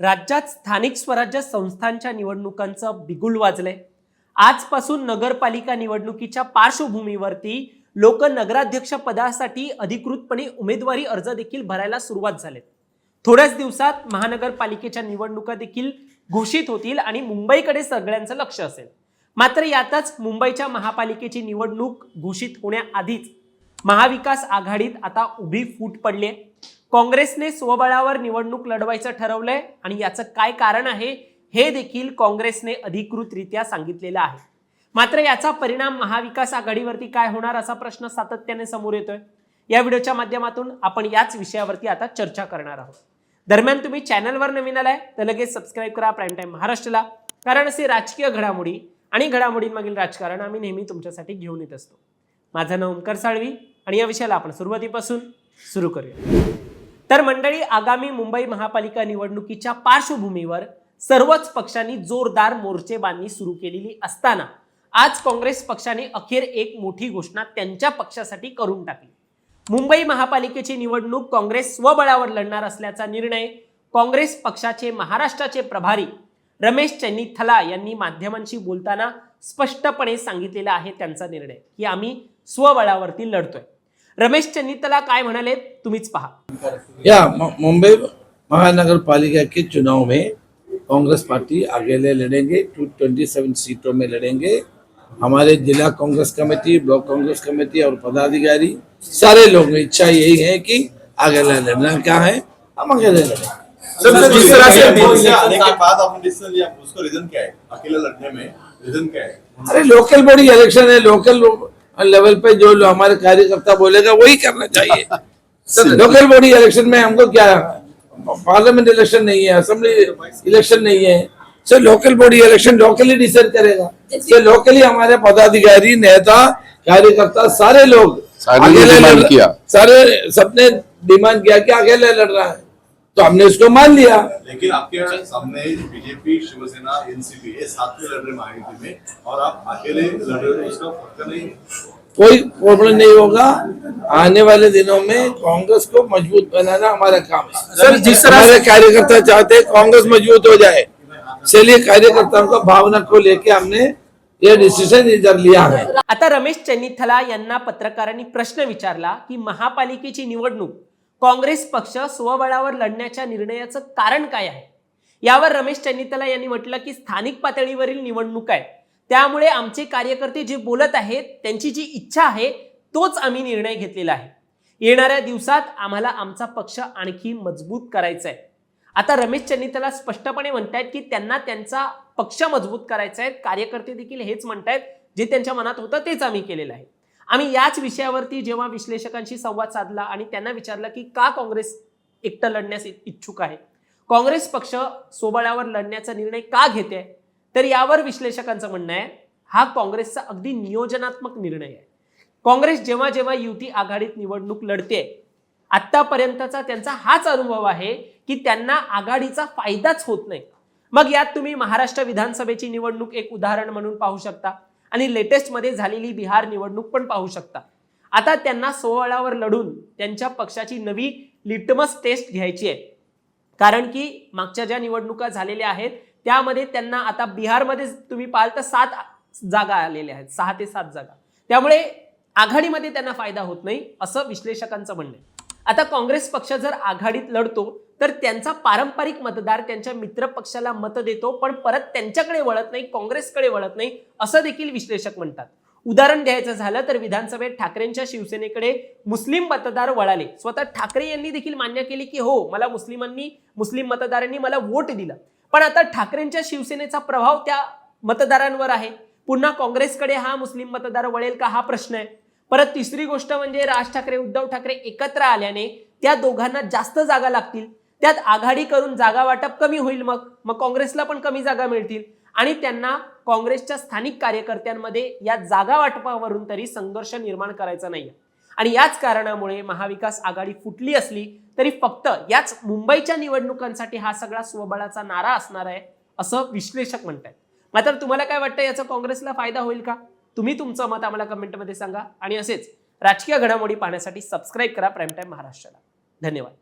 राज्यात स्थानिक स्वराज्य संस्थांच्या निवडणुकांचं बिगुल वाजलंय. आजपासून नगरपालिका निवडणुकीच्या पार्श्वभूमीवरती लोक नगराध्यक्ष पदासाठी अधिकृतपणे उमेदवारी अर्ज देखील भरायला सुरुवात झालेत. थोड्याच दिवसात महानगरपालिकेच्या निवडणुका देखील घोषित होतील आणि मुंबईकडे सगळ्यांचं लक्ष असेल. मात्र यातच मुंबईच्या महापालिकेची निवडणूक घोषित होण्याआधीच महाविकास आघाडीत आता उभी फूट पडली आहे काँग्रेसने स्वबळावर निवडणूक लढवायचं ठरवलंय आणि याचं काय कारण आहे हे देखील काँग्रेसने अधिकृतरित्या सांगितलेलं आहे. मात्र याचा परिणाम महाविकास आघाडीवरती काय होणार असा प्रश्न सातत्याने समोर येतोय. या व्हिडिओच्या माध्यमातून आपण याच विषयावरती आता चर्चा करणार आहोत. दरम्यान तुम्ही चॅनलवर नवीन आलाय तर लगेच सबस्क्राईब करा प्राईम टाईम महाराष्ट्राला कारण असे राजकीय घडामोडी आणि घडामोडींमागील राजकारण आम्ही नेहमी तुमच्यासाठी घेऊन येत असतो. माझं नाव ओंकार साळवी आणि या विषयाला आपण सुरुवातीपासून सुरू करूया. तर मंडळी आगामी मुंबई महापालिका निवडणुकीच्या पार्श्वभूमीवर सर्वच पक्षांनी जोरदार मोर्चेबांधणी सुरू केलेली असताना आज काँग्रेस पक्षाने अखेर एक मोठी घोषणा त्यांच्या पक्षासाठी करून टाकली. मुंबई महापालिकेची निवडणूक काँग्रेस स्वबळावर लढणार असल्याचा निर्णय काँग्रेस पक्षाचे महाराष्ट्राचे प्रभारी रमेश चन्नीथला यांनी माध्यमांशी बोलताना स्पष्टपणे सांगितलेला आहे त्यांचा निर्णय की आम्ही स्वबळावरती लढतोय. रमेश चन्नीतला काय म्हणाले तुम्हीच पहा. या मुंबई महानगर पालिका के चुनाव में कांग्रेस पार्टी अकेले लड़ेंगे टू ट्वेंटी सेवन सीटों में लड़ेंगे। हमारे जिला Congress committee block Congress committee और पदाधिकारी सारे लोगों की इच्छा यही है कि अकेले लड़ना क्या है हम अकेले लड़ें सर सर, जिस तरह से मोदी से मोदी आने के बाद आपने डिसीजन लिया उसको रीजन क्या है? अकेले लड़ने में रीजन क्या है? अरे लोकल बॉडी इलेक्शन है लोकल लेवल पे जो हमारे कार्यकर्ता बोलेगा वही करना चाहिए। लोकल बॉडी इलेक्शन में हमको क्या पार्लियामेंट इलेक्शन नहीं है असेंबली इलेक्शन नहीं है। Sir local body election locally decide करेगा। सर लोकली हमारे पदाधिकारी नेता कार्यकर्ता सारे लोग अकेले किया। सारे सबने डिमांड किया कि अकेले लड़ रहा है। तो हमने उसको मान लिया। लेकिन आपके सामने बीजेपी शिवसेना एनसीपी ये साथ में लड़ रहे में और आप अकेले लड़ रहे हो उसका फ़र्क नहीं। कोई प्रॉब्लम नहीं होगा। आने वाले दिनों में कांग्रेस को मजबूत बनाना हमारा काम है। सर, जिस तरह हमारे कार्यकर्ता चाहते हैं कांग्रेस मजबूत हो जाए। इसलिए कार्यकर्ताओं को भावना को लेके हमने ये डिसीजन इधर लिया है। आता रमेश चन्नीथला यांना पत्रकारांनी प्रश्न विचारला की महापालिकेची निवडणूक काँग्रेस पक्ष स्वबळावर लढण्याच्या निर्णयाचं कारण काय आहे? यावर रमेश चन्नीथला यांनी म्हटलं की स्थानिक पातळीवरील निवडणूक आहे. त्यामुळे आमचे कार्यकर्ते जे बोलत आहेत त्यांची जी इच्छा आहे तोच आम्ही निर्णय घेतलेला आहे. येणाऱ्या दिवसात आम्हाला आमचा पक्ष आणखी मजबूत करायचा आहे आता रमेश चन्नीतला स्पष्टपणे म्हणतायत की त्यांना त्यांचा पक्ष मजबूत करायचा आहे कार्यकर्ते देखील हेच म्हणतायत. जे त्यांच्या मनात होतं तेच आम्ही केलेलं आहे. आम्ही याच विषयावरती जेव्हा विश्लेषकांशी संवाद साधला आणि त्यांना विचारलं की का काँग्रेस एकटं लढण्यास इच्छुक आहे? काँग्रेस पक्ष सोबळ्यावर लढण्याचा निर्णय का घेते तर यावर विश्लेषकांचं म्हणणं आहे हा काँग्रेसचा अगदी नियोजनात्मक निर्णय आहे. काँग्रेस जेव्हा जेव्हा युती आघाडीत निवडणूक लढते आतापर्यंतचा त्यांचा हाच अनुभव आहे की त्यांना आघाडीचा फायदाच होत नाही. मग यात तुम्ही महाराष्ट्र विधानसभेची निवडणूक एक उदाहरण म्हणून पाहू शकता आणि लेटेस्टमध्ये झालेली बिहार निवडणूक पण पाहू शकता. आता त्यांना सोहळावर लढून त्यांच्या पक्षाची नवी लिटमस टेस्ट घ्यायची आहे. कारण की मागच्या ज्या निवडणुका झालेल्या आहेत त्यामध्ये त्यांना आता बिहारमध्ये तुम्ही पाहाल तर सात जागा आलेल्या आहेत सहा ते सात जागा. त्यामुळे आघाडीमध्ये त्यांना फायदा होत नाही असं विश्लेषकांचं म्हणणं आहे. आता काँग्रेस पक्ष जर आघाडीत लढतो तर त्यांचा पारंपरिक मतदार त्यांच्या मित्र पक्षाला मत देतो पण परत त्यांच्याकडे वळत नाही काँग्रेसकडे वळत नाही असं देखील विश्लेषक म्हणतात. उदाहरण द्यायचं झालं तर विधानसभेत ठाकरेंच्या शिवसेनेकडे मुस्लिम मतदार वळाले. स्वतः ठाकरे यांनी देखील मान्य केले की हो मला मुस्लिमांनी मुस्लिम मतदारांनी मला वोट दिलं. पण आता ठाकरेंच्या शिवसेनेचा प्रभाव त्या मतदारांवर आहे. पुन्हा काँग्रेसकडे हा मुस्लिम मतदार वळेल का हा प्रश्न आहे. परत तिसरी गोष्ट म्हणजे राज ठाकरे उद्धव ठाकरे एकत्र आल्याने त्या दोघांना जास्त जागा लागतील. त्यात आघाडी करून जागा वाटप कमी होईल मग. मग काँग्रेसला पण कमी जागा मिळतील. आणि त्यांना काँग्रेसच्या स्थानिक कार्यकर्त्यांमध्ये या जागा वाटपावरून तरी संघर्ष निर्माण करायचा नाही आणि याच कारणामुळे महाविकास आघाडी फुटली असली तरी फक्त याच मुंबईच्या निवडणुकांसाठी हा सगळा स्वबळाचा नारा असणार आहे असं विश्लेषक म्हणतात मात्र तुम्हाला काय वाटतं याचा काँग्रेसला फायदा होईल का? तुम्ही तुमचं मत आम्हाला कमेंटमध्ये सांगा आणि असेच राजकीय घडामोडी पाहण्यासाठी सबस्क्राईब करा प्राईम टाईम महाराष्ट्राला. धन्यवाद.